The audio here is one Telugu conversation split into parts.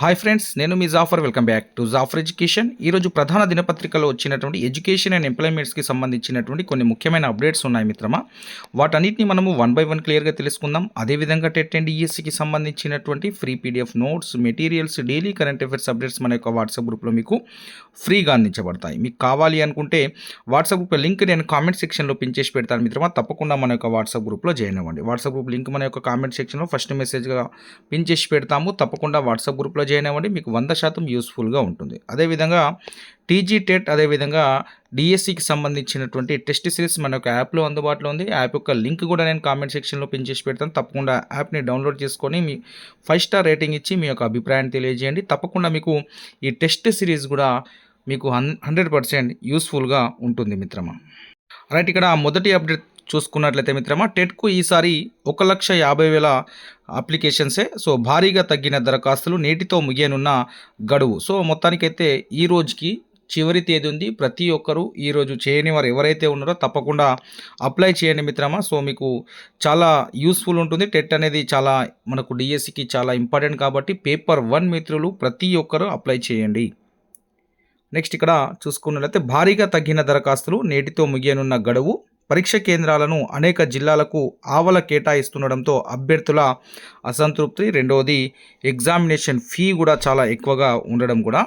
హాయ్ ఫ్రెండ్స్ నేను మీ Jafar welcome back to Jafar education ఈరోజు ప్రధాన దినపత్రికలో వచ్చినటువంటి ఎడ్యుకేషన్ అండ్ ఎంప్లాయ్మెంట్స్కి సంబంధించినటువంటి కొన్ని ముఖ్యమైన అప్డేట్స్ ఉన్నాయి మిత్రమా. వాటన్నిటిని మనము వన్ బై వన్ క్లియర్గా తెలుసుకుందాం. అదేవిధంగా టెట్ అండ్ ఈఎస్సికి సంబంధించినటువంటి free PDF notes materials daily current affairs updates మన యొక్క వాట్సాప్ గ్రూప్లో మీకు ఫ్రీగా అందించబడతాయి. మీకు కావాలి అనుకుంటే వాట్సాప్ గ్రూప్ లింక్ నేను కామెంట్ సెక్షన్లో పించేసి పెడతాను మిత్రమా. తప్పకుండా మన యొక్క వాట్సాప్ గ్రూప్లో జాయిన్ అవ్వండి. వాట్సాప్ గ్రూప్ లింక్ మన యొక్క కామెంట్ సెక్షన్లో ఫస్ట్ మెసేజ్గా పించేసి పెడతాము. తప్పకుండా వాట్సాప్ గ్రూప్లో జాయిన్ అవ్వండి మీకు వంద శాతం యూస్ఫుల్గా ఉంటుంది. అదేవిధంగా టీజీ టెట్ అదేవిధంగా డిఎస్సికి సంబంధించినటువంటి టెస్ట్ సిరీస్ మన యొక్క యాప్లో అందుబాటులో ఉంది. యాప్ యొక్క లింక్ కూడా నేను కామెంట్ సెక్షన్లో పిన్ చేసి పెడతాను. తప్పకుండా యాప్ని డౌన్లోడ్ చేసుకొని మీ ఫైవ్ స్టార్ రేటింగ్ ఇచ్చి మీ యొక్క అభిప్రాయాన్ని తెలియజేయండి. తప్పకుండా మీకు ఈ టెస్ట్ సిరీస్ కూడా మీకు హన్ హండ్రెడ్ పర్సెంట్ యూస్ఫుల్గా ఉంటుంది మిత్రమా. రైట్ ఇక్కడ మొదటి అప్డేట్ చూసుకున్నట్లయితే మిత్రమా టెట్కు ఈసారి ఒక లక్ష యాభై వేల అప్లికేషన్సే. సో భారీగా తగ్గిన దరఖాస్తులు నేటితో ముగియనున్న గడువు. సో మొత్తానికైతే ఈ రోజుకి చివరి తేదీ ఉంది. ప్రతి ఒక్కరూ ఈరోజు చేయని వారు ఎవరైతే ఉన్నారో తప్పకుండా అప్లై చేయండి మిత్రమా. సో మీకు చాలా యూస్ఫుల్ ఉంటుంది. టెట్ అనేది చాలా మనకు డిఎస్సికి చాలా ఇంపార్టెంట్ కాబట్టి పేపర్ వన్ మిత్రులు ప్రతి ఒక్కరూ అప్లై చేయండి. నెక్స్ట్ ఇక్కడ చూసుకున్నట్లయితే భారీగా తగ్గిన దరఖాస్తులు నేటితో ముగియనున్న గడువు. పరీక్ష కేంద్రాలను అనేక జిల్లాలకు ఆవల కేటాయిస్తుండడంతో అభ్యర్థుల అసంతృప్తి. రెండవది ఎగ్జామినేషన్ ఫీ కూడా చాలా ఎక్కువగా ఉండడం కూడా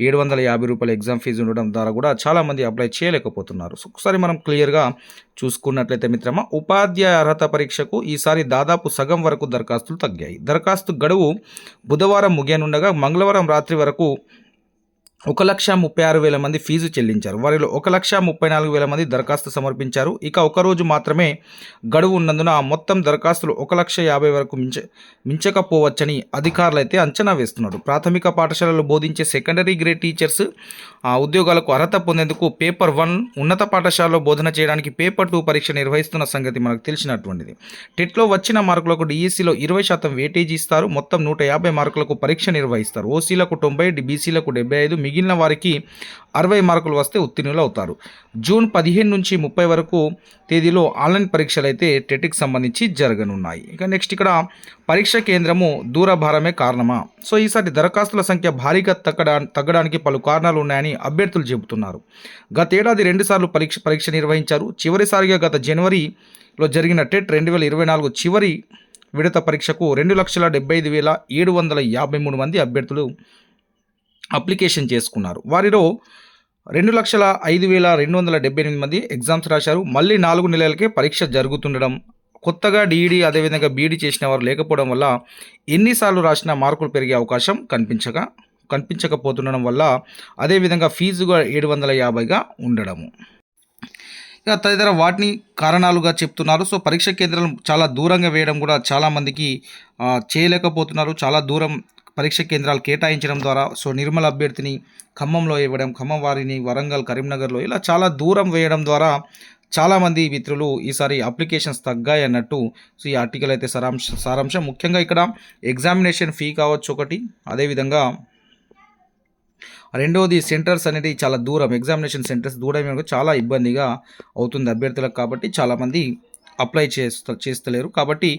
ఏడు వందల యాభై రూపాయల ఎగ్జామ్ ఫీజు ఉండడం ద్వారా కూడా చాలామంది అప్లై చేయలేకపోతున్నారు. సో ఒకసారి మనం క్లియర్గా చూసుకున్నట్లయితే మిత్రమా ఉపాధ్యాయ అర్హత పరీక్షకు ఈసారి దాదాపు సగం వరకు దరఖాస్తులు తగ్గాయి. దరఖాస్తు గడువు బుధవారం ముగియనుండగా మంగళవారం రాత్రి వరకు ఒక లక్ష ముప్పై ఆరు వేల మంది ఫీజు చెల్లించారు. వారిలో ఒక లక్ష ముప్పై నాలుగు వేల మంది దరఖాస్తు సమర్పించారు. ఇక ఒకరోజు మాత్రమే గడువు ఉన్నందున ఆ మొత్తం దరఖాస్తులు ఒక లక్ష యాభై వరకు మించ మించకపోవచ్చని అధికారులు అయితే అంచనా వేస్తున్నారు. ప్రాథమిక పాఠశాలలో బోధించే సెకండరీ గ్రేడ్ టీచర్స్ ఆ ఉద్యోగాలకు అర్హత పొందేందుకు పేపర్ వన్ ఉన్నత పాఠశాలలో బోధన చేయడానికి పేపర్ టూ పరీక్ష నిర్వహిస్తున్న సంగతి మనకు తెలిసినటువంటిది. టెట్లో వచ్చిన మార్కులకు డిఎస్సిలో ఇరవై శాతం వేటేజీ ఇస్తారు. మొత్తం నూట యాభై మార్కులకు పరీక్ష నిర్వహిస్తారు. ఓసీలకు తొంభై బీసీలకు డెబ్బై ఐదు మిగిలిన వారికి అరవై మార్కులు వస్తే ఉత్తీర్ణులు అవుతారు. జూన్ పదిహేను నుంచి ముప్పై వరకు తేదీలో ఆన్లైన్ పరీక్షలు అయితే టెట్కి సంబంధించి జరగనున్నాయి. ఇక నెక్స్ట్ ఇక్కడ పరీక్ష కేంద్రము దూరభారమే కారణమా? సో ఈసారి దరఖాస్తుల సంఖ్య భారీగా తగ్గడా తగ్గడానికి పలు కారణాలు ఉన్నాయని అభ్యర్థులు చెబుతున్నారు. గతేడాది రెండుసార్లు పరీక్ష పరీక్ష నిర్వహించారు. చివరిసారిగా గత జనవరిలో జరిగిన టెట్ రెండు వేల ఇరవై నాలుగు చివరి విడత పరీక్షకు రెండు లక్షల డెబ్బై ఐదు వేల ఏడు వందల యాభై మూడు మంది అభ్యర్థులు అప్లికేషన్ చేసుకున్నారు. వారిలో రెండు లక్షల ఐదు వేల రెండు వందల డెబ్బై ఎనిమిది మంది ఎగ్జామ్స్ రాశారు. మళ్ళీ నాలుగు నెలలకే పరీక్ష జరుగుతుండడం కొత్తగా డీఈడీ అదేవిధంగా బీఈడీ చేసిన వారు లేకపోవడం వల్ల ఎన్నిసార్లు రాసినా మార్కులు పెరిగే అవకాశం కనిపించగా కనిపించకపోతుండడం వల్ల అదేవిధంగా ఫీజుగా ఏడు వందల యాభైగా ఉండడము. ఇక తదితర వాటిని కారణాలుగా చెప్తున్నారు. సో పరీక్ష కేంద్రాలు చాలా దూరంగా వేయడం కూడా చాలామందికి చేయలేకపోతున్నారు. చాలా దూరం పరీక్ష కేంద్రాలు కేటాయించడం ద్వారా సో నిర్మల అభ్యర్థిని ఖమ్మంలో ఇవ్వడం ఖమ్మం వారిని వరంగల్ కరీంనగర్లో ఇలా చాలా దూరం వేయడం ద్వారా చాలామంది మిత్రులు ఈసారి అప్లికేషన్స్ తగ్గాయి అన్నట్టు సో ఈ ఆర్టికల్ అయితే సారాంశ సారాంశం. ముఖ్యంగా ఇక్కడ ఎగ్జామినేషన్ ఫీ కావచ్చు ఒకటి అదేవిధంగా రెండవది సెంటర్స్ అనేది చాలా దూరం ఎగ్జామినేషన్ సెంటర్స్ దూరం చాలా ఇబ్బందిగా అవుతుంది అభ్యర్థులకు కాబట్టి చాలామంది అప్లై చేస్త చేస్తలేరు. కాబట్టి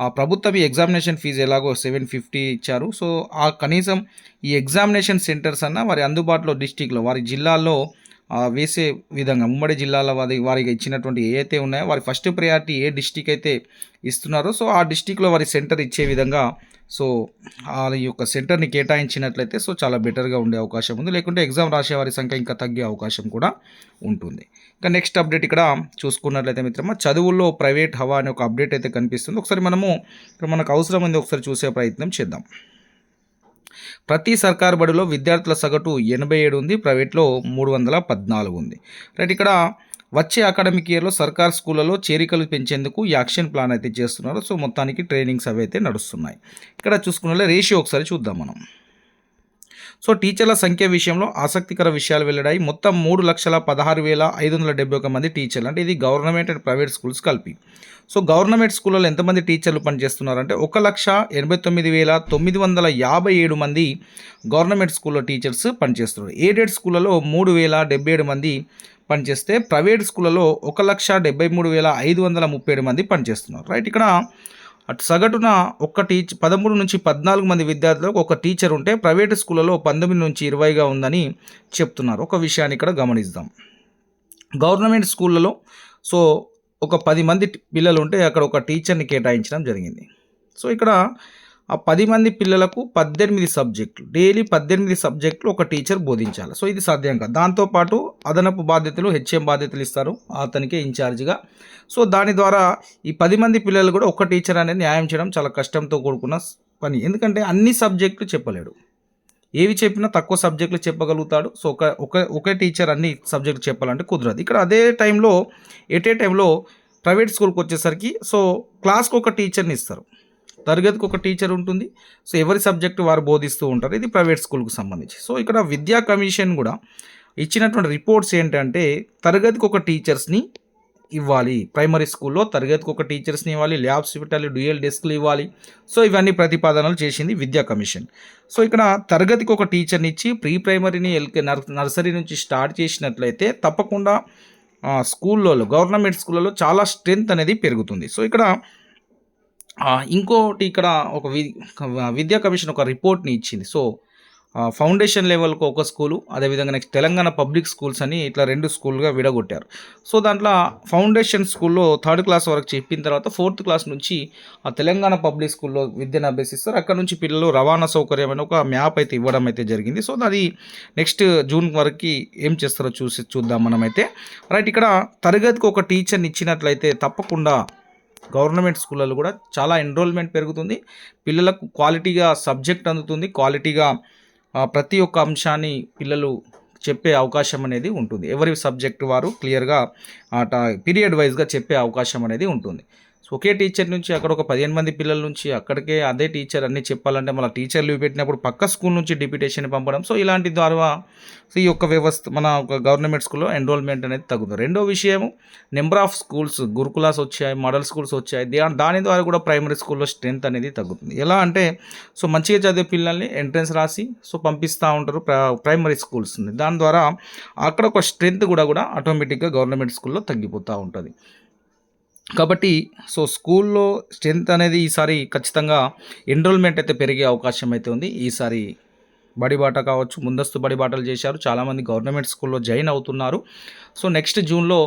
ఆ ప్రభుత్వం ఈ ఎగ్జామినేషన్ ఫీజు ఎలాగో సెవెన్ ఫిఫ్టీ ఇచ్చారు. సో ఆ కనీసం ఈ ఎగ్జామినేషన్ సెంటర్స్ అన్న వారి అందుబాటులో డిస్టిక్లో వారి జిల్లాల్లో వేసే విధంగా ఉమ్మడి జిల్లాల వారి వారికి ఇచ్చినటువంటి ఏ అయితే ఉన్నాయో వారి ఫస్ట్ ప్రయారిటీ ఏ డిస్టిక్ అయితే ఇస్తున్నారో సో ఆ డిస్టిక్లో వారి సెంటర్ ఇచ్చే విధంగా సో వాళ్ళ యొక్క సెంటర్ని కేటాయించినట్లయితే సో చాలా బెటర్గా ఉండే అవకాశం ఉంది. లేకుంటే ఎగ్జామ్ రాసే వారి సంఖ్య ఇంకా తగ్గే అవకాశం కూడా ఉంటుంది. ఇంకా నెక్స్ట్ అప్డేట్ ఇక్కడ చూసుకున్నట్లయితే మిత్రమా చదువుల్లో ప్రైవేట్ హవా అనే ఒక అప్డేట్ అయితే కనిపిస్తుంది. ఒకసారి మనము ఇక్కడ మనకు అవసరం ఉంది ఒకసారి చూసే ప్రయత్నం చేద్దాం. ప్రతి సర్కారు బడిలో విద్యార్థుల సగటు ఎనభై ఏడు ఉంది ప్రైవేట్లో మూడు వందల పద్నాలుగు ఉంది. రైట్ ఇక్కడ వచ్చే అకాడమిక్ ఇయర్లో సర్కార్ స్కూళ్ళలో చేరికలు పెంచేందుకు ఈ యాక్షన్ ప్లాన్ అయితే చేస్తున్నారు. సో మొత్తానికి ట్రైనింగ్స్ అవి అయితే నడుస్తున్నాయి. ఇక్కడ చూసుకున్న రేషియో ఒకసారి చూద్దాం మనం. సో టీచర్ల సంఖ్య విషయంలో ఆసక్తికర విషయాలు వెల్లడాయి. మొత్తం మూడు లక్షల పదహారు వేల ఐదు వందల డెబ్బై ఒక మంది టీచర్లు. అంటే ఇది గవర్నమెంట్ అండ్ ప్రైవేట్ స్కూల్స్ కలిపి. సో గవర్నమెంట్ స్కూళ్ళలో ఎంతమంది టీచర్లు పనిచేస్తున్నారంటే ఒక లక్ష ఎనభై తొమ్మిది వేల తొమ్మిది వందల యాభై ఏడు మంది గవర్నమెంట్ స్కూల్లో టీచర్స్ పనిచేస్తున్నారు. ఎయిడెడ్ స్కూళ్ళలో మూడు వేల డెబ్బై ఏడు మంది పనిచేస్తే ప్రైవేట్ స్కూళ్ళలో ఒక లక్ష డెబ్బై మూడు వేల ఐదు వందల ముప్పై ఏడు మంది పనిచేస్తున్నారు. రైట్ ఇక్కడ అటు సగటున ఒక్క టీచ్ పదమూడు నుంచి పద్నాలుగు మంది విద్యార్థులకు ఒక టీచర్ ఉంటే ప్రైవేట్ స్కూళ్ళలో పంతొమ్మిది నుంచి ఇరవైగా ఉందని చెప్తున్నారు. ఒక విషయాన్ని ఇక్కడ గమనిద్దాం. గవర్నమెంట్ స్కూళ్ళలో సో ఒక పది మంది పిల్లలు ఉంటే అక్కడ ఒక టీచర్ని కేటాయించడం జరిగింది. సో ఇక్కడ ఆ పది మంది పిల్లలకు పద్దెనిమిది సబ్జెక్టులు. డైలీ పద్దెనిమిది సబ్జెక్టులు ఒక టీచర్ బోధించాలి. సో ఇది సాధ్యం కాదు. దాంతోపాటు అదనపు బాధ్యతలు హెచ్ఎం బాధ్యతలు ఇస్తారు అతనికే ఇన్ఛార్జిగా సో దాని ద్వారా ఈ పది మంది పిల్లలు కూడా ఒక టీచర్ అనేది న్యాయం చేయడం చాలా కష్టంతో కూడుకున్న పని. ఎందుకంటే అన్ని సబ్జెక్టులు చెప్పలేడు. ఏవి చెప్పినా తక్కువ సబ్జెక్టులు చెప్పగలుగుతాడు. సో ఒక ఒక ఒకే టీచర్ అన్ని సబ్జెక్టులు చెప్పాలంటే కుదరదు. ఇక్కడ అదే టైంలో ఎట్ ఏ టైంలో ప్రైవేట్ స్కూల్కి వచ్చేసరికి సో క్లాస్కి ఒక టీచర్ని ఇస్తారు. తరగతికి ఒక టీచర్ ఉంటుంది. సో ఎవరి సబ్జెక్టు వారు బోధిస్తూ ఉంటారు. ఇది ప్రైవేట్ స్కూల్కి సంబంధించి. సో ఇక్కడ విద్యా కమిషన్ కూడా ఇచ్చినటువంటి రిపోర్ట్స్ ఏంటంటే తరగతికి ఒక టీచర్స్ని ఇవ్వాలి. ప్రైమరీ స్కూల్లో తరగతికి ఒక టీచర్స్ని ఇవ్వాలి. ల్యాబ్స్ పెట్టాలి డ్యూయల్ డెస్క్లు ఇవ్వాలి. సో ఇవన్నీ ప్రతిపాదనలు చేసింది విద్యా కమిషన్. సో ఇక్కడ తరగతికి ఒక టీచర్ని ఇచ్చి ప్రీ ప్రైమరీని ఎల్కే నర్- నర్సరీ నుంచి స్టార్ట్ చేసినట్లయితే తప్పకుండా స్కూల్లో స్కూళ్ళలో గవర్నమెంట్ స్కూళ్ళలో చాలా స్ట్రెంత్ అనేది పెరుగుతుంది. సో ఇక్కడ ఇంకోటి ఇక్కడ ఒక వి విద్యా కమిషన్ ఒక రిపోర్ట్ని ఇచ్చింది. సో ఫౌండేషన్ లెవెల్కు ఒక స్కూలు అదేవిధంగా నెక్స్ట్ తెలంగాణ పబ్లిక్ స్కూల్స్ అని ఇట్లా రెండు స్కూల్గా విడగొట్టారు. సో దాంట్లో ఫౌండేషన్ స్కూల్లో థర్డ్ క్లాస్ వరకు చెప్పిన తర్వాత ఫోర్త్ క్లాస్ నుంచి ఆ తెలంగాణ పబ్లిక్ స్కూల్లో విద్యను అభ్యసిస్తారు. అక్కడ నుంచి పిల్లలు రవాణా సౌకర్యం అని ఒక మ్యాప్ అయితే ఇవ్వడం అయితే జరిగింది. సో అది నెక్స్ట్ జూన్ వరకు ఏం చేస్తారో చూసి చూద్దాం మనమైతే. రైట్ ఇక్కడ తరగతికి ఒక టీచర్ని ఇచ్చినట్లయితే తప్పకుండా గవర్నమెంట్ స్కూళ్ళలో కూడా చాలా ఎన్రోల్మెంట్ పెరుగుతుంది. పిల్లలకు క్వాలిటీగా సబ్జెక్ట్ అందుతుంది. క్వాలిటీగా ప్రతి ఒక్క అంశాన్ని పిల్లలు చెప్పే అవకాశం అనేది ఉంటుంది. ఎవరి సబ్జెక్ట్ వారు క్లియర్గా పీరియడ్ వైజ్గా చెప్పే అవకాశం అనేది ఉంటుంది. ఒకే టీచర్ నుంచి అక్కడ ఒక పదిహేను మంది పిల్లల నుంచి అక్కడికే అదే టీచర్ అన్ని చెప్పాలంటే మళ్ళీ టీచర్ లీవ్ పెట్టినప్పుడు పక్క స్కూల్ నుంచి డిప్యూటేషన్ పంపడం. సో ఇలాంటి ద్వారా సో ఈ యొక్క వ్యవస్థ మన ఒక గవర్నమెంట్ స్కూల్లో ఎన్రోల్మెంట్ అనేది తగ్గుతుంది. రెండో విషయం నెంబర్ ఆఫ్ స్కూల్స్ గురుకులాస్ వచ్చాయి మోడల్ స్కూల్స్ వచ్చాయి. దాని ద్వారా కూడా ప్రైమరీ స్కూల్లో స్ట్రెంత్ అనేది తగ్గుతుంది. ఎలా అంటే సో మంచిగా చదివే పిల్లల్ని ఎంట్రన్స్ రాసి సో పంపిస్తూ ఉంటారు ప్ర- ప్రైమరీ స్కూల్స్ దాని ద్వారా అక్కడ ఒక స్ట్రెంత్ కూడా కూడా ఆటోమేటిక్గా గవర్నమెంట్ స్కూల్లో తగ్గిపోతూ ఉంటుంది. కాబట్టి సో స్కూల్లో స్ట్రెంత్ అనేది ఈసారి ఖచ్చితంగా ఎన్రోల్మెంట్ అయితే పెరిగే అవకాశం అయితే ఉంది. ఈసారి బడిబాట కావచ్చు ముందస్తు బడిబాటలు చేశారు. చాలామంది గవర్నమెంట్ స్కూల్లో జాయిన్ అవుతున్నారు. సో నెక్స్ట్ జూన్లో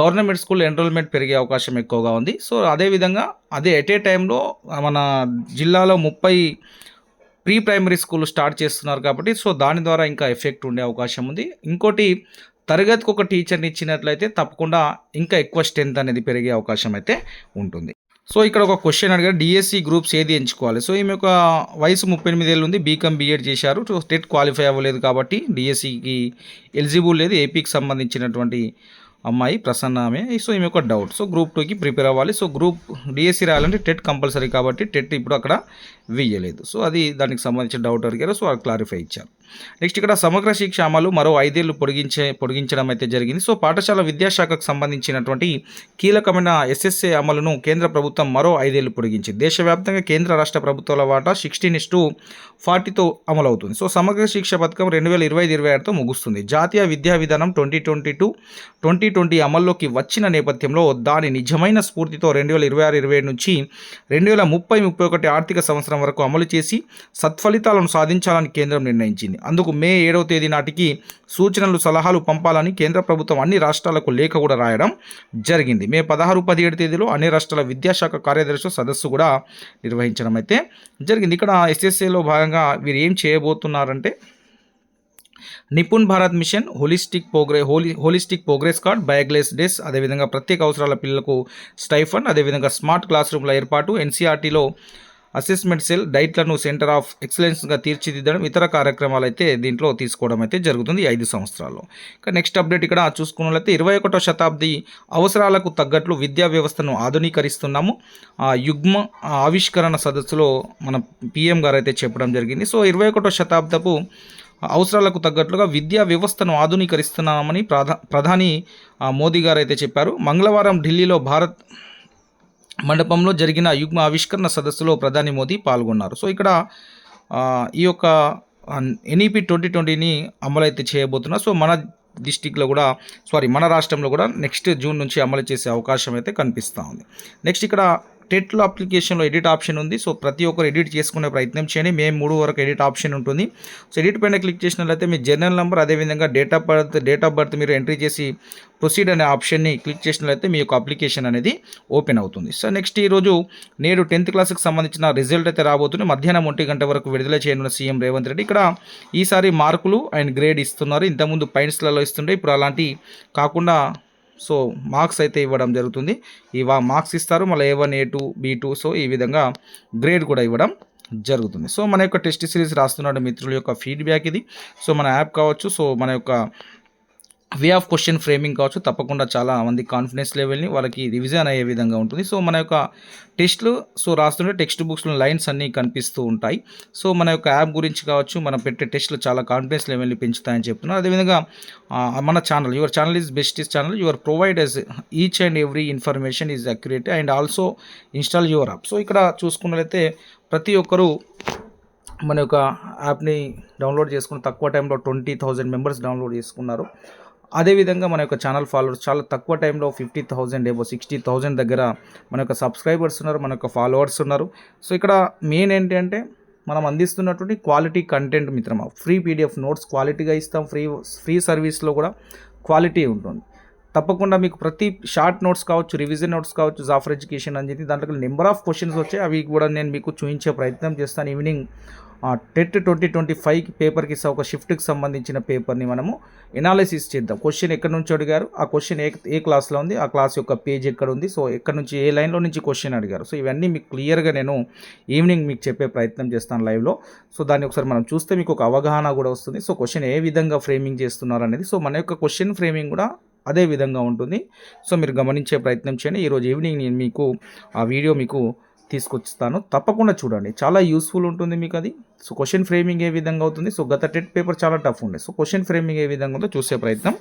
గవర్నమెంట్ స్కూల్ ఎన్రోల్మెంట్ పెరిగే అవకాశం ఎక్కువగా ఉంది. సో అదేవిధంగా అదే ఎట్ ఏ టైంలో మన జిల్లాలో ముప్పై ప్రీ ప్రైమరీ స్కూల్ స్టార్ట్ చేస్తున్నారు కాబట్టి సో దాని ద్వారా ఇంకా ఎఫెక్ట్ ఉండే అవకాశం ఉంది. ఇంకోటి తరగతికి ఒక టీచర్ని ఇచ్చినట్లయితే తప్పకుండా ఇంకా ఎక్కువ స్ట్రెంత్ అనేది పెరిగే అవకాశం అయితే ఉంటుంది. సో ఇక్కడ ఒక క్వశ్చన్ అడిగారు. డిఎస్సి గ్రూప్స్ ఏది ఎంచుకోవాలి? సో ఈమె ఒక వయసు ముప్పై ఎనిమిది ఏళ్ళు ఉంది బీకామ్ బీఎడ్ చేశారు. సో స్టేట్ క్వాలిఫై అవ్వలేదు కాబట్టి డిఎస్సికి ఎలిజిబుల్ లేదు. ఏపీకి సంబంధించినటువంటి అమ్మాయి ప్రసన్న ఆమె. సో ఈమె ఒక డౌట్. సో గ్రూప్ టూకి ప్రిపేర్ అవ్వాలి. సో గ్రూప్ డిఎస్సి రాయాలంటే టెట్ కంపల్సరీ కాబట్టి టెట్ ఇప్పుడు అక్కడ వేయలేదు సో అది దానికి సంబంధించిన డౌట్ అడిగారు. సో అది క్లారిఫై ఇచ్చారు. నెక్స్ట్ ఇక్కడ సమగ్ర శిక్ష అమలు మరో ఐదేళ్ళు పొడిగించే పొడిగించడం అయితే జరిగింది. సో పాఠశాల విద్యాశాఖకు సంబంధించినటువంటి కీలకమైన ఎస్ఎస్ఏ అమలును కేంద్ర ప్రభుత్వం మరో ఐదేళ్ళు పొడిగించింది. దేశవ్యాప్తంగా కేంద్ర రాష్ట్ర ప్రభుత్వాల వాటా సిక్స్టీన్ ఇస్ టు ఫార్టీతో అమలవుతుంది. సో సమగ్ర శిక్ష పథకం రెండు వేల ఇరవై ఐదు ఇరవై ఆరుతో ముగుస్తుంది. జాతీయ విద్యా విధానం twenty twenty two twenty twenty అమల్లోకి వచ్చిన నేపథ్యంలో దాని నిజమైన స్ఫూర్తితో రెండు వేల ఇరవై ఆరు ఇరవై ఏడు నుంచి రెండు వేల ముప్పై ముప్పై ఒకటి ఆర్థిక సంవత్సరం వరకు అమలు చేసి సత్ఫలితాలను సాధించాలని కేంద్రం నిర్ణయించింది. అందుకు మే ఏడవ తేదీ నాటికి సూచనలు సలహాలు పంపాలని కేంద్ర ప్రభుత్వం అన్ని రాష్ట్రాలకు లేఖ కూడా రాయడం జరిగింది. మే పదహారు పదిహేడు తేదీలో అన్ని రాష్ట్రాల విద్యాశాఖ కార్యదర్శి సదస్సు కూడా నిర్వహించడం అయితే జరిగింది. ఇక్కడ ఎస్ఎస్ఏలో భాగంగా వీరు ఏం చేయబోతున్నారంటే నిపుణ్ భారత్ మిషన్ హోలిస్టిక్ ప్రోగ్రె Holi holistic progress card bagless days అదేవిధంగా ప్రత్యేక అవసరాల పిల్లలకు స్టైఫండ్ అదేవిధంగా స్మార్ట్ క్లాస్ రూమ్ల ఏర్పాటు ఎన్సీఆర్టీలో అసెస్మెంట్ సెల్ డైట్లను సెంటర్ ఆఫ్ ఎక్సలెన్స్గా తీర్చిదిద్దడం ఇతర కార్యక్రమాలు అయితే దీంట్లో తీసుకోవడం అయితే జరుగుతుంది ఐదు సంవత్సరాల్లో. ఇక నెక్స్ట్ అప్డేట్ ఇక్కడ చూసుకున్నట్లయితే ఇరవై ఒకటో శతాబ్ది అవసరాలకు తగ్గట్లు విద్యా వ్యవస్థను ఆధునీకరిస్తున్నాము. ఆ యుగ్మ ఆవిష్కరణ సదస్సులో మన పిఎం గారు అయితే చెప్పడం జరిగింది. సో ఇరవై ఒకటో శతాబ్దపు అవసరాలకు తగ్గట్లుగా విద్యా వ్యవస్థను ఆధునీకరిస్తున్నామని ప్రధా ప్రధాని మోదీ గారు అయితే చెప్పారు. మంగళవారం ఢిల్లీలో భారత్ మండపంలో జరిగిన యుగ్మ ఆవిష్కరణ సదస్సులో ప్రధాని మోదీ పాల్గొన్నారు. సో ఇక్కడ ఈ యొక్క ఎన్ఈపి ట్వంటీ ట్వంటీని అమలైతే చేయబోతున్నారు సో మన డిస్టిక్లో కూడా సారీ మన రాష్ట్రంలో కూడా నెక్స్ట్ జూన్ నుంచి అమలు చేసే అవకాశం అయితే కనిపిస్తూ ఉంది. నెక్స్ట్ ఇక్కడ టెట్లో అప్లికేషన్లో ఎడిట్ ఆప్షన్ ఉంది. సో ప్రతి ఒక్కరు ఎడిట్ చేసుకునే ప్రయత్నం చేయండి. మేము మూడు వరకు ఎడిట్ ఆప్షన్ ఉంటుంది. సో ఎడిట్ పైన క్లిక్ చేసినట్లయితే మీ జర్నల్ నెంబర్ అదేవిధంగా date of birth date of birth మీరు ఎంట్రీ చేసి ప్రొసీడ్ అనే ఆప్షన్ని క్లిక్ చేసినట్లయితే మీ యొక్క అప్లికేషన్ అనేది ఓపెన్ అవుతుంది. సో నెక్స్ట్ ఈరోజు నేడు టెన్త్ క్లాస్కి సంబంధించిన రిజల్ట్ అయితే రాబోతుంది. మధ్యాహ్నం ఒంటి గంట వరకు విడుదల చేయనున్న సీఎం రేవంత్ రెడ్డి ఇక్కడ ఈసారి మార్కులు అండ్ గ్రేడ్ ఇస్తున్నారు. ఇంతకుముందు పైన్స్లలో ఇస్తుండే. ఇప్పుడు అలాంటి కాకుండా సో మార్క్స్ అయితే ఇవ్వడం జరుగుతుంది. ఈ మార్క్స్ ఇస్తారు. మళ్ళీ A one A two B two so ఈ విధంగా గ్రేడ్ కూడా ఇవ్వడం జరుగుతుంది. సో మన యొక్క టెస్ట్ సిరీస్ రాస్తున్నాడు మిత్రుల యొక్క ఫీడ్బ్యాక్ ఇది. సో మన యాప్ కావచ్చు సో మన యొక్క వే ఆఫ్ క్వశ్చన్ ఫ్రేమింగ్ కావచ్చు తప్పకుండా చాలా మంది కాన్ఫిడెన్స్ లెవెల్ని వాళ్ళకి రివిజన్ అయ్యే విధంగా ఉంటుంది. సో మన యొక్క టెస్ట్లు సో రాస్తుంటే టెక్స్ట్ బుక్స్లో లైన్స్ అన్నీ కనిపిస్తూ ఉంటాయి. సో మన యొక్క యాప్ గురించి కావచ్చు మనం పెట్టే టెస్ట్లు చాలా కాన్ఫిడెన్స్ లెవెల్ని పెంచుతాయని చెప్తున్నారు. అదేవిధంగా మన channel your channel is best is channel your provide as each and every information is accurate and also install your app so ఇక్కడ చూసుకున్నట్లయితే ప్రతి ఒక్కరూ మన యొక్క యాప్ని డౌన్లోడ్ చేసుకుని తక్కువ టైంలో ట్వంటీ థౌజండ్ మెంబర్స్ డౌన్లోడ్ చేసుకున్నారు. అదేవిధంగా మన యొక్క ఛానల్ ఫాలోవర్స్ చాలా తక్కువ టైంలో ఫిఫ్టీ థౌజండ్ ఏవో సిక్స్టీ థౌజండ్ దగ్గర మన యొక్క సబ్స్క్రైబర్స్ ఉన్నారు మన యొక్క ఫాలోవర్స్ ఉన్నారు. సో ఇక్కడ మెయిన్ ఏంటి అంటే మనం అందిస్తున్నటువంటి క్వాలిటీ కంటెంట్ మిత్రమా ఫ్రీ పీడిఎఫ్ నోట్స్ క్వాలిటీగా ఇస్తాం ఫ్రీ ఫ్రీ సర్వీస్లో కూడా క్వాలిటీ ఉంటుంది. తప్పకుండా మీకు ప్రతి షార్ట్ నోట్స్ కావచ్చు రివిజన్ నోట్స్ కావచ్చు జాఫర్ ఎడ్యుకేషన్ అని చెప్పి దాంట్లో నెంబర్ ఆఫ్ క్వశ్చన్స్ వచ్చాయి. అవి కూడా నేను మీకు చూపించే ప్రయత్నం చేస్తాను. Evening TET twenty twenty five పేపర్కి ఒక షిఫ్ట్కి సంబంధించిన పేపర్ని మనము ఎనాలిసిస్ చేద్దాం. క్వశ్చన్ ఎక్కడి నుంచి అడిగారు? ఆ క్వశ్చన్ ఏ ఏ క్లాస్లో ఉంది? ఆ క్లాస్ యొక్క పేజ్ ఎక్కడ ఉంది? సో ఎక్కడి నుంచి ఏ లైన్లో నుంచి క్వశ్చన్ అడిగారు? సో ఇవన్నీ మీకు క్లియర్గా నేను ఈవినింగ్ మీకు చెప్పే ప్రయత్నం చేస్తాను లైవ్లో. సో దాన్ని ఒకసారి మనం చూస్తే మీకు ఒక అవగాహన కూడా వస్తుంది. సో క్వశ్చన్ ఏ విధంగా ఫ్రేమింగ్ చేస్తున్నారు అనేది? సో మన యొక్క క్వశ్చన్ ఫ్రేమింగ్ కూడా అదే విధంగా ఉంటుంది. సో మీరు గమనించే ప్రయత్నం చేయండి. ఈరోజు ఈవినింగ్ నేను మీకు ఆ వీడియో మీకు తీసుకొస్తాను తప్పకుండా చూడండి. చాలా యూస్ఫుల్ ఉంటుంది మీకు అది. సో క్వశ్చన్ ఫ్రేమింగ్ ఏ విధంగా అవుతుంది? సో గత టెట్ పేపర్ చాలా టఫ్ ఉండే. సో క్వశ్చన్ ఫ్రేమింగ్ ఏ విధంగా ఉందో చూసే ప్రయత్నం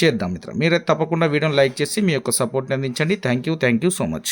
చేద్దాం మిత్రం. మీరైతే తప్పకుండా వీడియోని లైక్ చేసి మీ యొక్క సపోర్ట్ని అందించండి. Thank you thank you so much